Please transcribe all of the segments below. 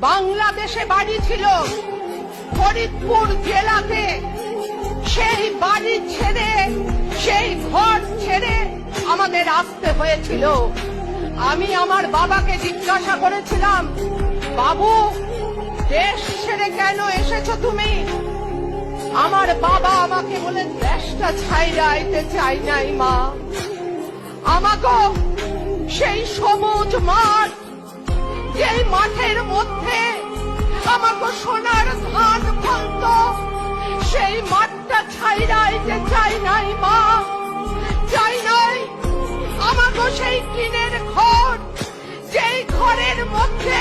বাংলাদেশে বাড়ি ছিল। ফরিদপুর জেলাতে সেই বাড়ি ছেড়ে, সেই ঘর ছেড়ে আমাদের আসতে হয়েছিল। আমি আমার বাবাকে জিজ্ঞাসা করেছিলাম, বাবু, দেশ ছেড়ে কেন এসেছ তুমি? আমার বাবা আমাকে বলে, দেশটা ছাইরা আইতে চাই নাই মা। আমাকে সেই সবুজ মাঠ যেই মাঠের মধ্যে আমাকে সোনার ধান ফলত। সেই মাঠটা ছাইরা আইতে চাই নাই মা, চাই নাই আমাকে সেই টিনের ঘর। যেই ঘরের মধ্যে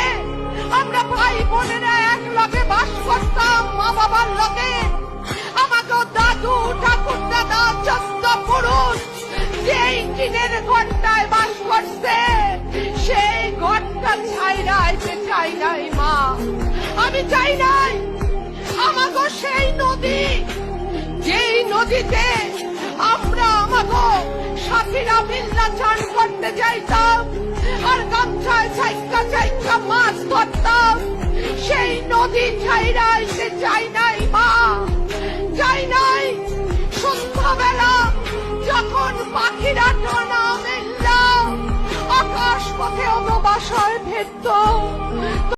আমরা ভাই বোনেরা এক লগে বাস করতাম মা বাবার লগে, আমাকে দাদু, ঠাকুর, দাদা চন্দ্র পুরুষ যেই টিনের ঘরটায় বাস করছে চাই নাই, মা। আমি চাই নাই। সেই নদী, যেই নদীতে আমরা সাথীরা মিল্লা চান করতে আর গামছায় চাইকা চাইকা মাছ ধরতাম, সেই নদী ছাইরা আইতে চাই নাই, মা। চাই নাই। সন্ধ্যাবেলা যখন পাখিরা টানা মেললাম আকাশ পথে অববাসায় ভেদ্য